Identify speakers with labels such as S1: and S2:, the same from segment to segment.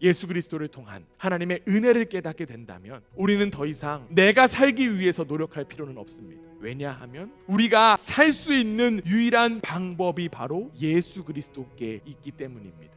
S1: 예수 그리스도를 통한 하나님의 은혜를 깨닫게 된다면 우리는 더 이상 내가 살기 위해서 노력할 필요는 없습니다. 왜냐하면 우리가 살 수 있는 유일한 방법이 바로 예수 그리스도께 있기 때문입니다.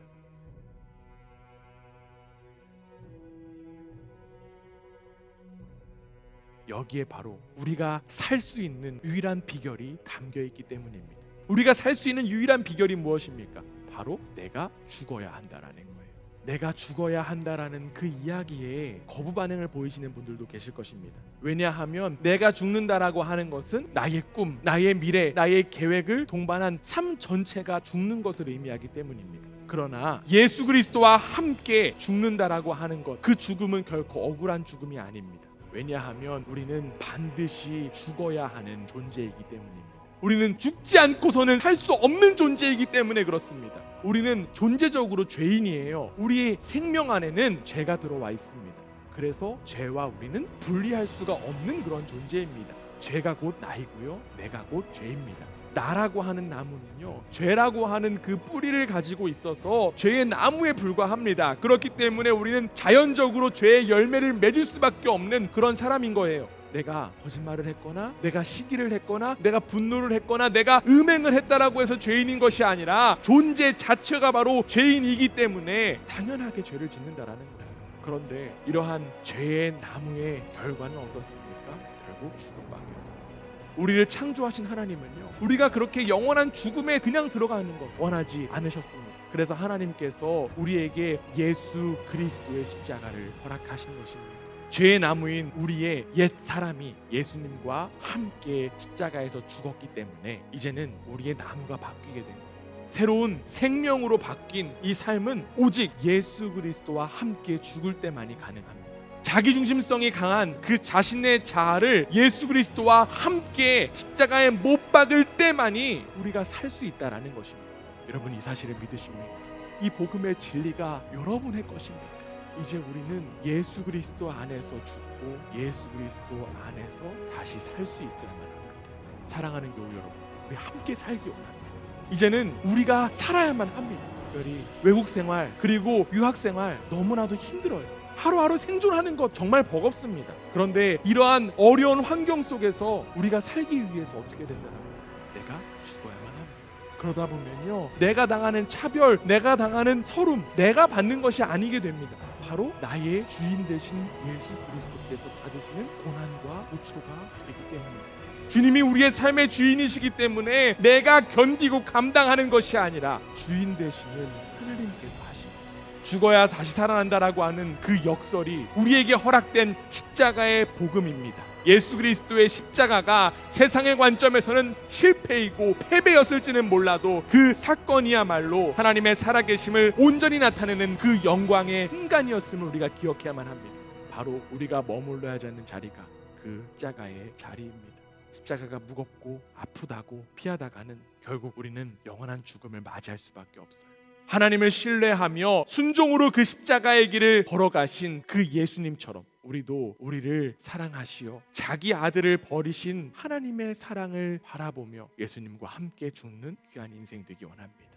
S1: 여기에 바로 우리가 살 수 있는 유일한 비결이 담겨 있기 때문입니다. 우리가 살 수 있는 유일한 비결이 무엇입니까? 바로 내가 죽어야 한다라는 거예요. 내가 죽어야 한다라는 그 이야기에 거부 반응을 보이시는 분들도 계실 것입니다. 왜냐하면 내가 죽는다라고 하는 것은 나의 꿈, 나의 미래, 나의 계획을 동반한 삶 전체가 죽는 것을 의미하기 때문입니다. 그러나 예수 그리스도와 함께 죽는다라고 하는 것, 그 죽음은 결코 억울한 죽음이 아닙니다. 왜냐하면 우리는 반드시 죽어야 하는 존재이기 때문입니다. 우리는 죽지 않고서는 살 수 없는 존재이기 때문에 그렇습니다. 우리는 존재적으로 죄인이에요. 우리의 생명 안에는 죄가 들어와 있습니다. 그래서 죄와 우리는 분리할 수가 없는 그런 존재입니다. 죄가 곧 나이고요. 내가 곧 죄입니다. 나라고 하는 나무는요 죄라고 하는 그 뿌리를 가지고 있어서 죄의 나무에 불과합니다 그렇기 때문에 우리는 자연적으로 죄의 열매를 맺을 수밖에 없는 그런 사람인 거예요 내가 거짓말을 했거나 내가 시기를 했거나 내가 분노를 했거나 내가 음행을 했다라고 해서 죄인인 것이 아니라 존재 자체가 바로 죄인이기 때문에 당연하게 죄를 짓는다라는 거예요. 그런데 이러한 죄의 나무의 결과는 어떻습니까? 결국 죽음밖에 없습니다. 우리를 창조하신 하나님은요 우리가 그렇게 영원한 죽음에 그냥 들어가는 것 원하지 않으셨습니다. 그래서 하나님께서 우리에게 예수 그리스도의 십자가를 허락하신 것입니다 죄의 나무인 우리의 옛 사람이 예수님과 함께 십자가에서 죽었기 때문에 이제는 우리의 나무가 바뀌게 됩니다 새로운 생명으로 바뀐 이 삶은 오직 예수 그리스도와 함께 죽을 때만이 가능합니다 자기 중심성이 강한 그 자신의 자아를 예수 그리스도와 함께 십자가에 못 박을 때만이 우리가 살 수 있다라는 것입니다. 여러분 이 사실을 믿으십니까? 이 복음의 진리가 여러분의 것입니까? 이제 우리는 예수 그리스도 안에서 죽고 예수 그리스도 안에서 다시 살 수 있어야만 합니다. 사랑하는 교우 여러분, 우리 함께 살기 원합니다. 이제는 우리가 살아야만 합니다. 특별히 외국 생활 그리고 유학 생활 너무나도 힘들어요. 하루하루 생존하는 것 정말 버겁습니다. 그런데 이러한 어려운 환경 속에서 우리가 살기 위해서 어떻게 된다는 내가 죽어야만 합니다. 그러다 보면요, 내가 당하는 차별, 내가 당하는 서름, 내가 받는 것이 아니게 됩니다. 바로 나의 주인 되신 예수 그리스도께서 받으시는 고난과 고초가 되기 때문입니다. 주님이 우리의 삶의 주인이시기 때문에 내가 견디고 감당하는 것이 아니라 주인 되시는 하나님께서 하십니다. 죽어야 다시 살아난다라고 하는 그 역설이 우리에게 허락된 십자가의 복음입니다. 예수 그리스도의 십자가가 세상의 관점에서는 실패이고 패배였을지는 몰라도 그 사건이야말로 하나님의 살아계심을 온전히 나타내는 그 영광의 순간이었음을 우리가 기억해야만 합니다. 바로 우리가 머물러야 하는 자리가 그 십자가의 자리입니다. 십자가가 무겁고 아프다고 피하다가는 결국 우리는 영원한 죽음을 맞이할 수밖에 없어요. 하나님을 신뢰하며 순종으로 그 십자가의 길을 걸어가신 그 예수님처럼 우리도 우리를 사랑하시어 자기 아들을 버리신 하나님의 사랑을 바라보며 예수님과 함께 죽는 귀한 인생 되기 원합니다.